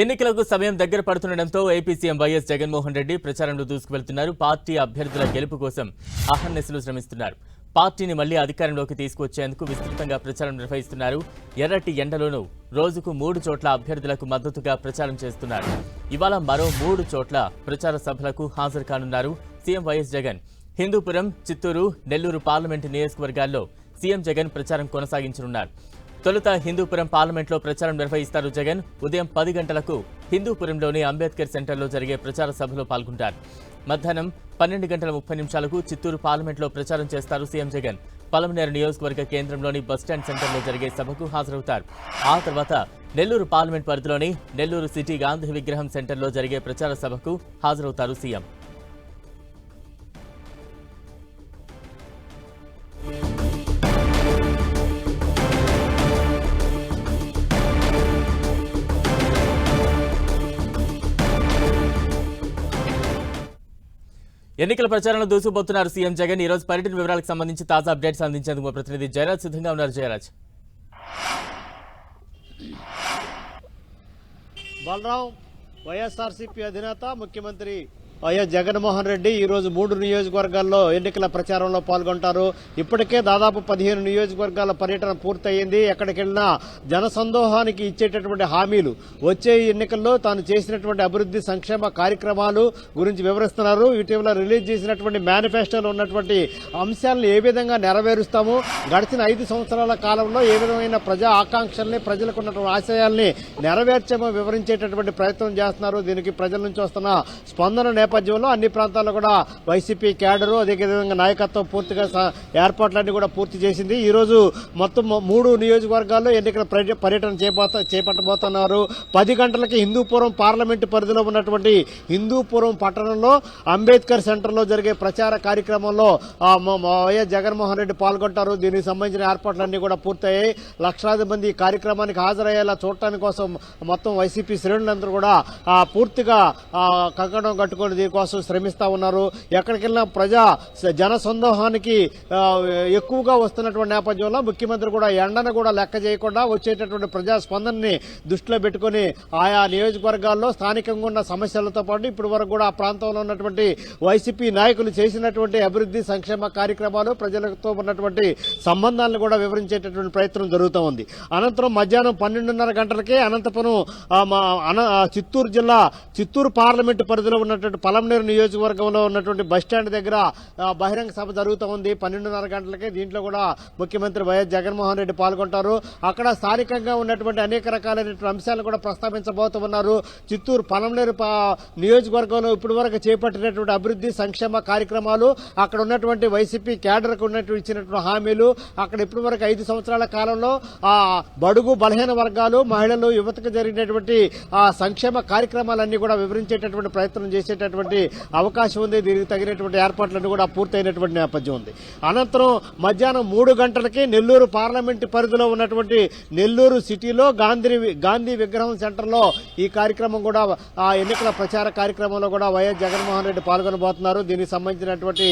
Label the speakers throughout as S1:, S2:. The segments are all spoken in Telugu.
S1: ఎన్నికలకు సమయం దగ్గర పడుతుండటంతో AP CM YS Jaganmohan Reddy ప్రచారంలో దూసుకువెళ్తున్నారు. పార్టీ అభ్యర్థుల గెలుపు కోసం అహర్నిశలు శ్రమిస్తున్నారు. పార్టీని మళ్ళీ అధికారంలోకి తీసుకొచ్చేందుకు విస్తృతంగా ప్రచారం నిర్వహిస్తున్నారు. ఎర్రటి ఎండలోనూ రోజుకు మూడు చోట్ల అభ్యర్థులకు మద్దతుగా ప్రచారం చేస్తున్నారు. ఇవాళ మరో మూడు చోట్ల ప్రచార సభలకు హాజరు కానున్నారు CM YS Jagan. Hindupuram Chittoor Nellore parliament నియోజకవర్గాల్లో సీఎం జగన్ ప్రచారం కొనసాగించనున్నారు. తొలుత హిందూపురం పార్లమెంట్లో ప్రచారం నిర్వహిస్తారు జగన్. ఉదయం పది గంటలకు హిందూపురంలోని అంబేద్కర్ సెంటర్లో జరిగే ప్రచార సభలో పాల్గొంటారు. మధ్యాహ్నం పన్నెండు గంటల ముప్పై నిమిషాలకు చిత్తూరు పార్లమెంట్లో ప్రచారం చేస్తారు సీఎం జగన్. పలమనేరు నియోజకవర్గ కేంద్రంలోని బస్టాండ్ సెంటర్లో జరిగే సభకు హాజరవుతారు. ఆ తర్వాత నెల్లూరు పార్లమెంట్ పరిధిలోని నెల్లూరు సిటీ గాంధీ విగ్రహం సెంటర్లో జరిగే ప్రచార సభకు హాజరవుతారు సీఎం. ఎన్నికల ప్రచారంలో దూసుకుపోతున్నారు సీఎం జగన్. ఈ రోజు పర్యటన వివరాలకు సంబంధించి తాజా అప్డేట్స్ అందించేందుకు ప్రతినిధి జయరాజ్ సిద్ధంగా ఉన్నారు. జయరాజ్.
S2: బలరాం వైఎస్ఆర్సీపీ అధినేత ముఖ్యమంత్రి వైఎస్ జగన్మోహన్ రెడ్డి ఈరోజు మూడు నియోజకవర్గాల్లో ఎన్నికల ప్రచారంలో పాల్గొంటారు. ఇప్పటికే దాదాపు పదిహేను నియోజకవర్గాల పర్యటన పూర్తయింది. ఎక్కడికెళ్ళినా జనసందోహానికి ఇచ్చేటటువంటి హామీలు. వచ్చే ఎన్నికల్లో తాను చేసినటువంటి అభివృద్ధి సంక్షేమ కార్యక్రమాలు గురించి వివరిస్తున్నారు. ఇటీవల రిలీజ్ చేసినటువంటి మేనిఫెస్టోలో ఉన్నటువంటి అంశాలను ఏ విధంగా నెరవేరుస్తాము? గడిచిన ఐదు సంవత్సరాల కాలంలో ఏ విధమైన ప్రజా ఆకాంక్షల్ని ప్రజలకు ఉన్నటువంటి ఆశయాల్ని నెరవేర్చమో వివరించేటటువంటి ప్రయత్నం చేస్తున్నారు. దీనికి ప్రజల నుంచి వస్తున్న స్పందన నేపథ్యంలో అన్ని ప్రాంతాల్లో కూడా వైసీపీ క్యాడరు అదేవిధంగా నాయకత్వం పూర్తిగా ఏర్పాట్లన్నీ కూడా పూర్తి చేసింది. ఈరోజు మొత్తం మూడు నియోజకవర్గాల్లో ఎన్నికల పర్యటన చేపట్ట చేపట్టబోతున్నారు. పది గంటలకి హిందూపురం పార్లమెంటు పరిధిలో ఉన్నటువంటి హిందూపురం పట్టణంలో అంబేద్కర్ సెంటర్లో జరిగే ప్రచార కార్యక్రమంలో వైఎస్ జగన్మోహన్ రెడ్డి పాల్గొంటారు. దీనికి సంబంధించిన ఏర్పాట్లన్నీ కూడా పూర్తయ్యాయి. లక్షలాది మంది ఈ కార్యక్రమానికి హాజరయ్యేలా చూడటానికి కోసం మొత్తం వైసీపీ శ్రేణులందరూ కూడా పూర్తిగా కంకణం కట్టుకొని దీనికోసం శ్రమిస్తూ ఉన్నారు. ఎక్కడికెళ్ళినా ప్రజా జన సందోహానికి ఎక్కువగా వస్తున్నటువంటి నేపథ్యంలో ముఖ్యమంత్రి కూడా ఎండను కూడా లెక్క చేయకుండా వచ్చేటటువంటి ప్రజా స్పందనని దృష్టిలో పెట్టుకొని ఆయా నియోజకవర్గాల్లో స్థానికంగా ఉన్న సమస్యలతో పాటు ఇప్పటి వరకు కూడా ఆ ప్రాంతంలో ఉన్నటువంటి వైసీపీ నాయకులు చేసినటువంటి అభివృద్ధి సంక్షేమ కార్యక్రమాలు ప్రజలతో ఉన్నటువంటి సంబంధాలను కూడా వివరించేటటువంటి ప్రయత్నం జరుగుతూ ఉంది. అనంతరం మధ్యాహ్నం పన్నెండున్నర గంటలకే అనంతపురం అన- చిత్తూరు జిల్లా చిత్తూరు పార్లమెంటు పరిధిలో ఉన్నటువంటి పలంనేరు నియోజకవర్గంలో ఉన్నటువంటి బస్టాండ్ దగ్గర బహిరంగ సభ జరుగుతూ ఉంది. పన్నెండున్నర గంటలకే దీంట్లో కూడా ముఖ్యమంత్రి వైఎస్ జగన్మోహన్ రెడ్డి పాల్గొంటారు. అక్కడ స్థానికంగా ఉన్నటువంటి అనేక రకాలైనటువంటి అంశాలు కూడా ప్రస్తావించబోతున్నారు చిత్తూరు పలంనేరు పా- నియోజకవర్గంలో ఇప్పటి వరకు చేపట్టినటువంటి అభివృద్ధి సంక్షేమ కార్యక్రమాలు అక్కడ ఉన్నటువంటి వైసీపీ క్యాడర్కు ఉన్నటువంటి ఇచ్చినటువంటి హామీలు అక్కడ ఇప్పటివరకు ఐదు సంవత్సరాల కాలంలో ఆ బడుగు బలహీన వర్గాలు మహిళలు యువతకు జరిగినటువంటి ఆ సంక్షేమ కార్యక్రమాలన్నీ కూడా వివరించేటటువంటి ప్రయత్నం చేసేటటువంటి అవకాశం ఉంది. దీనికి తగినటువంటి ఏర్పాట్లన్నీ కూడా పూర్తయినటువంటి నేపథ్యం ఉంది. అనంతరం మధ్యాహ్నం మూడు గంటలకి నెల్లూరు పార్లమెంటు పరిధిలో ఉన్నటువంటి నెల్లూరు సిటీలో గాంధీ గాంధీ విగ్రహం సెంటర్లో ఈ కార్యక్రమం కూడా ఆ ఎన్నికల ప్రచార కార్యక్రమంలో కూడా వైఎస్ జగన్మోహన్ రెడ్డి పాల్గొనబోతున్నారు. దీనికి సంబంధించినటువంటి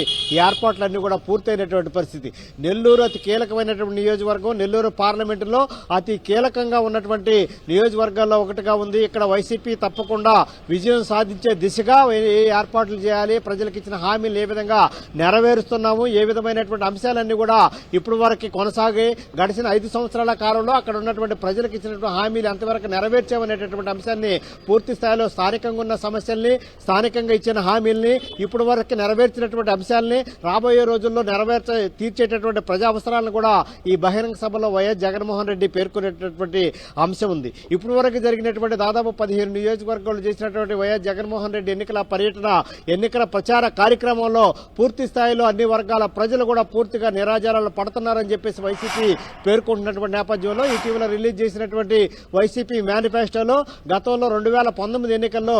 S2: ఏర్పాట్లన్నీ కూడా పూర్తయినటువంటి పరిస్థితి. నెల్లూరు అతి కీలకమైనటువంటి నియోజకవర్గం నెల్లూరు పార్లమెంటులో అతి కీలకంగా ఉన్నటువంటి నియోజకవర్గాల్లో ఒకటిగా ఉంది. ఇక్కడ వైసీపీ తప్పకుండా విజయం సాధించే దిశగా ఏ- ఏర్పాట్లు చేయాలి ప్రజలకు ఇచ్చిన హామీలు ఏ విధంగా నెరవేరుస్తున్నాము ఏ విధమైనటువంటి అంశాలన్నీ కూడా ఇప్పుడు వరకు కొనసాగి గడిచిన ఐదు సంవత్సరాల కాలంలో అక్కడ ఉన్నటువంటి ప్రజలకు ఇచ్చినటువంటి హామీలు ఎంతవరకు నెరవేర్చామనేటటువంటి అంశాన్ని పూర్తి స్థాయిలో స్థానికంగా ఉన్న సమస్యల్ని స్థానికంగా ఇచ్చిన హామీల్ని ఇప్పుడు వరకు నెరవేర్చినటువంటి అంశాలని రాబోయే రోజుల్లో నెరవేర్చ తీర్చేటటువంటి ప్రజా అవసరాలను కూడా ఈ బహిరంగ సభలో వైఎస్ జగన్మోహన్ రెడ్డి పేర్కొనేటటువంటి అంశం ఉంది. ఇప్పుడు వరకు జరిగినటువంటి దాదాపు పదిహేను నియోజకవర్గాలు చేసినటువంటి వైఎస్ జగన్మోహన్ రెడ్డి ఎన్నికల పర్యటన ఎన్నికల ప్రచార కార్యక్రమంలో పూర్తి స్థాయిలో అన్ని వర్గాల ప్రజలు కూడా పూర్తిగా నిరాజారాలు పడుతున్నారని చెప్పేసి వైసీపీ పేర్కొంటున్నటువంటి నేపథ్యంలో ఇటీవల రిలీజ్ చేసినటువంటి వైసీపీ మేనిఫెస్టోలో గతంలో రెండు వేల పంతొమ్మిది ఎన్నికల్లో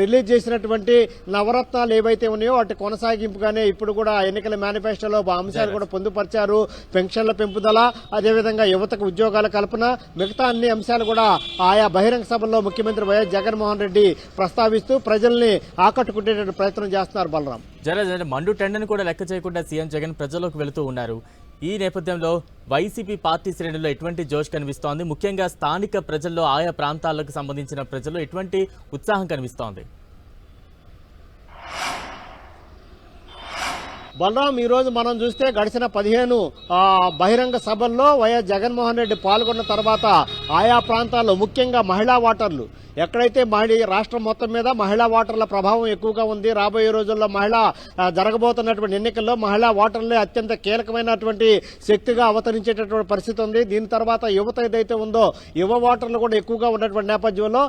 S2: రిలీజ్ చేసినటువంటి నవరత్నాలు ఏవైతే ఉన్నాయో వాటి కొనసాగింపుగానే ఇప్పుడు కూడా ఎన్నికల మేనిఫెస్టోలో అంశాలు కూడా పొందుపరిచారు. పెన్షన్ల పెంపుదల అదేవిధంగా యువతకు ఉద్యోగాల కల్పన మిగతా అన్ని అంశాలు కూడా ఆయా బహిరంగ సభల్లో ముఖ్యమంత్రి వైఎస్ జగన్మోహన్ రెడ్డి ప్రస్తావిస్తూ ప్రజల్ని ఆకట్టుకునేటువంటి ప్రయత్నం చేస్తున్నారు బలరాం.
S1: జర జర మండు టెండను కూడా లెక్క చేయకుండా సీఎం జగన్ ప్రజల్లోకి వెళుతూ ఉన్నారు. ఈ నేపథ్యంలో వైసీపీ పార్టీ శ్రేణుల్లో ఎటువంటి జోష్ కనిపిస్తోంది? ముఖ్యంగా స్థానిక ప్రజల్లో ఆయా ప్రాంతాలకు సంబంధించిన ప్రజల్లో ఎటువంటి ఉత్సాహం కనిపిస్తోంది?
S2: బలరాం ఈ రోజు మనం చూస్తే గడిచిన పదిహేను బహిరంగ సభల్లో వైఎస్ జగన్మోహన్ రెడ్డి పాల్గొన్న తర్వాత ఆయా ప్రాంతాల్లో ముఖ్యంగా మహిళా ఓటర్లు. ఎక్కడైతే మహిళ రాష్ట్రం మొత్తం మీద మహిళా ఓటర్ల ప్రభావం ఎక్కువగా ఉంది రాబోయే రోజుల్లో మహిళా జరగబోతున్నటువంటి ఎన్నికల్లో మహిళా ఓటర్లే అత్యంత కీలకమైనటువంటి శక్తిగా అవతరించేటటువంటి పరిస్థితి ఉంది. దీని తర్వాత యువత ఏదైతే ఉందో యువ ఓటర్లు కూడా ఎక్కువగా ఉన్నటువంటి నేపథ్యంలో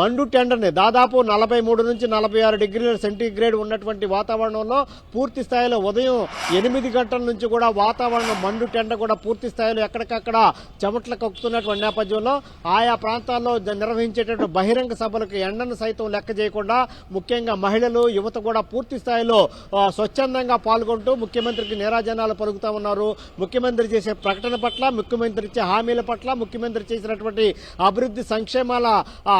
S2: మండు టెండర్ని దాదాపు నలభై మూడు నుంచి నలభై ఆరు డిగ్రీల సెంటీగ్రేడ్ ఉన్నటువంటి వాతావరణంలో పూర్తి స్థాయిలో ఉదయం ఎనిమిది గంటల నుంచి కూడా వాతావరణం మండు టెండ కూడా పూర్తి స్థాయిలో ఎక్కడికక్కడ చెమట్లు కక్కుతున్నటువంటి నేపథ్యంలో ఆయా ప్రాంతాల్లో నిర్వహించేటటువంటి బహిరంగ సభలకు ఎండను సైతం లెక్క చేయకుండా ముఖ్యంగా మహిళలు యువత కూడా పూర్తి స్థాయిలో స్వచ్ఛందంగా పాల్గొంటూ ముఖ్యమంత్రికి నేరాజనాలు పలుకుతా ఉన్నారు. ముఖ్యమంత్రి చేసే ప్రకటన పట్ల ముఖ్యమంత్రి ఇచ్చే హామీల పట్ల ముఖ్యమంత్రి చేసినటువంటి అభివృద్ధి సంక్షేమాల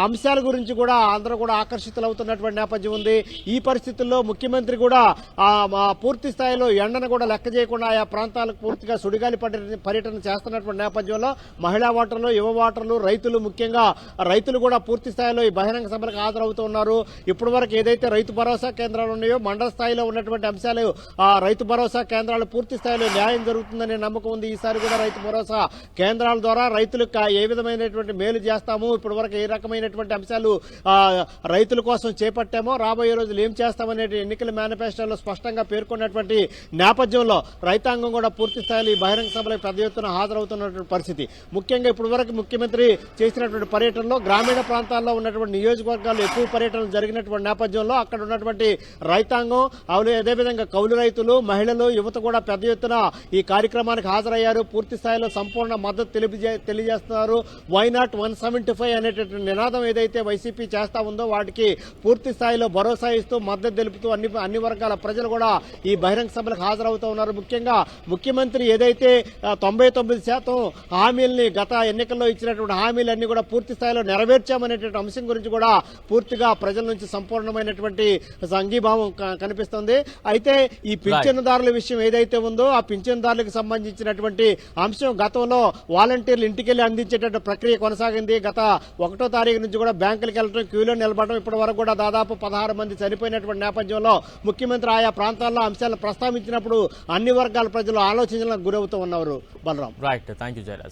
S2: అంశాల గురించి కూడా అందరూ కూడా ఆకర్షితులవుతున్నటువంటి నేపథ్యం ఉంది. ఈ పరిస్థితుల్లో ముఖ్యమంత్రి కూడా పూర్తి స్థాయిలో ఎండను కూడా లెక్క చేయకుండా ఆయా ప్రాంతాలకు పూర్తిగా సుడిగాలి పర్యటన పర్యటన చేస్తున్నటువంటి నేపథ్యంలో మహిళా ఓటర్లు యువ ఓటర్లు రైతులు ముఖ్యంగా రైతులు కూడా పూర్తి స్థాయిలో ఈ బహిరంగ సభలకు హాజరవుతూ ఉన్నారు ఇప్పటి వరకు ఏదైతే రైతు భరోసా కేంద్రాలు ఉన్నాయో మండల స్థాయిలో ఉన్నటువంటి అంశాలు ఆ రైతు భరోసా కేంద్రాలు పూర్తి స్థాయిలో న్యాయం జరుగుతుందనే నమ్మకం ఉంది. ఈసారి కూడా రైతు భరోసా కేంద్రాల ద్వారా రైతులకు ఏ విధమైనటువంటి మేలు చేస్తాము ఇప్పటి వరకు ఏ రకమైనటువంటి అంశాలు రైతుల కోసం చేపట్టామో రాబోయే రోజులు ఏం చేస్తామనే ఎన్నికల మేనిఫెస్టోలో స్పష్టంగా పేర్కొన్నటువంటి నేపథ్యంలో రైతాంగం కూడా పూర్తి స్థాయిలో ఈ బహిరంగ సభలకు పెద్ద ఎత్తున హాజరవుతున్నటువంటి పరిస్థితి. ముఖ్యంగా ఇప్పటి వరకు ముఖ్యమంత్రి చేసినటువంటి పర్యటనలో గ్రామీణ ప్రాంతాల్లో ఉన్నటువంటి నియోజకవర్గాల్లో ఎక్కువ పర్యటనలు జరిగినటువంటి నేపథ్యంలో అక్కడ ఉన్నటువంటి రైతాంగం అవును అదేవిధంగా కౌలు రైతులు మహిళలు యువత కూడా పెద్ద ఎత్తున ఈ కార్యక్రమానికి హాజరయ్యారు. పూర్తి స్థాయిలో సంపూర్ణ మద్దతు తెలియజేస్తున్నారు. Why not one seventy five అనేటటువంటి నినాదం ఏదైతే వైసీపీ చేస్తా ఉందో వాటికి పూర్తి స్థాయిలో భరోసా ఇస్తూ మద్దతు తెలుపుతూ అన్ని అన్ని వర్గాల ప్రజలు కూడా ఈ బహిరంగ సభలకు హాజరవుతూ ఉన్నారు. ముఖ్యంగా ముఖ్యమంత్రి ఏదైతే తొంభై తొమ్మిది శాతం హామీల్ని గత ఎన్నికల్లో ఇచ్చినటువంటి హామీలన్నీ కూడా పూర్తి స్థాయిలో నెరవేర్చామనేటువంటి అంశం గురించి కూడా పూర్తిగా ప్రజల నుంచి సంపూర్ణమైనటువంటి సంఘీభావం కనిపిస్తుంది. అయితే ఈ పింఛనుదారుల విషయం ఏదైతే ఉందో ఆ పింఛనుదారులకు సంబంధించినటువంటి అంశం గతంలో వాలంటీర్లు ఇంటికెళ్ళి అందించేటటువంటి ప్రక్రియ కొనసాగింది. గత ఒకటో తారీఖు నుంచి కూడా బ్యాంకులకు వెళ్ళడం క్యూలో నిలబడడం ఇప్పటి వరకు కూడా దాదాపు పదహారు మంది చనిపోయినటువంటి నేపథ్యంలో ముఖ్యమంత్రి ఆయా ప్రాంతాల్లో అంశాలు ప్రస్తావించినప్పుడు అన్ని వర్గాల ప్రజలు ఆలోచనలకు గురవుతూ ఉన్నారు Balaram.
S1: Right thank you Jayaraj